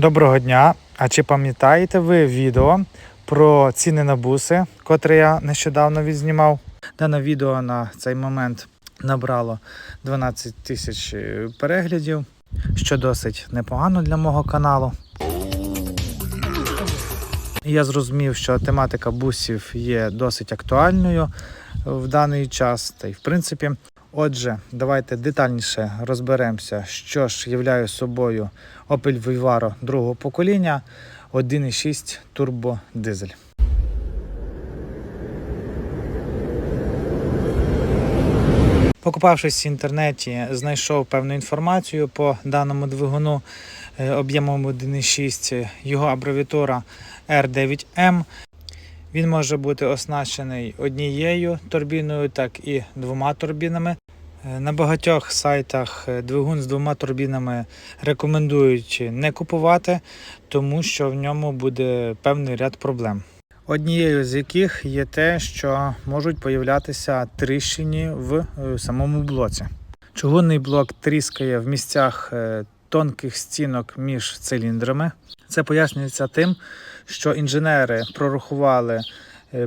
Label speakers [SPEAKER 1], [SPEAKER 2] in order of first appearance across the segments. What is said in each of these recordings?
[SPEAKER 1] Доброго дня! А чи пам'ятаєте ви відео про ціни на буси, котре я нещодавно відзнімав? Дане відео на цей момент набрало 12 тисяч переглядів, що досить непогано для мого каналу. Я зрозумів, що тематика бусів є досить актуальною в даний час, та й в принципі. Отже, давайте детальніше розберемося, що ж являє собою Opel Vivaro другого покоління 1.6 турбодизель. Покупавшись в інтернеті, знайшов певну інформацію по даному двигуну е, об'ємом 1.6, його абревіатура R9M. Він може бути оснащений однією турбіною, так і двома турбінами. Е, На багатьох сайтах е, двигун з двома турбінами рекомендують не купувати, тому що в ньому буде певний ряд проблем. Однією з яких є те, що можуть появлятися тріщини в е, самому блоці. Чугунний блок тріскає в місцях тонких стінок між циліндрами. Це пояснюється тим, що інженери прорахували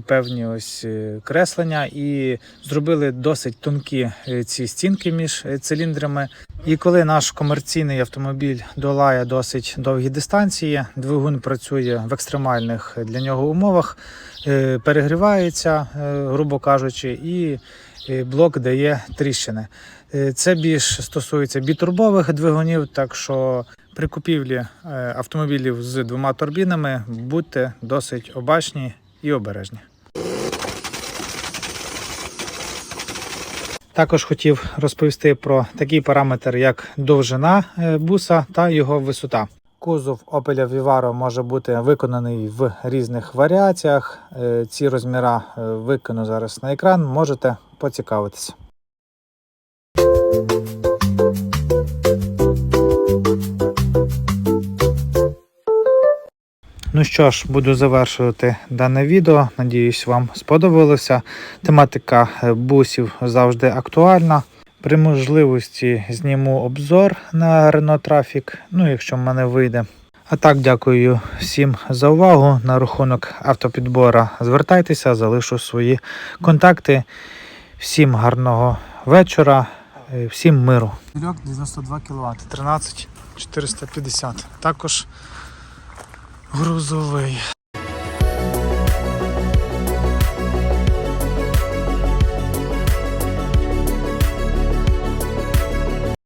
[SPEAKER 1] певні ось е, креслення і зробили досить тонкі е, ці стінки між е, циліндрами. І коли наш комерційний автомобіль долає досить довгі дистанції, двигун працює в екстремальних для нього умовах, е, перегрівається, е, грубо кажучи, і е, блок дає тріщини. Е, Це більш стосується бітурбових двигунів, так що при купівлі е, автомобілів з двома турбінами будьте досить обачні і обережні. Також хотів розповісти про такий параметр, як довжина е, буса та його висота. Кузов Opel Vivaro може бути виконаний в різних варіаціях. Е, Ці розміра е, викину зараз на екран, можете поцікавитися. Ну що ж, буду завершувати дане відео. Надіюсь, вам сподобалося. Тематика е, бусів завжди актуальна. При можливості зніму обзор на Renault Traffic, ну якщо в мене вийде. А так, дякую всім за увагу. На рахунок автопідбора звертайтеся, залишу свої контакти. Всім гарного вечора, е, всім миру. 92 кВт, 13 450. Також грузовий.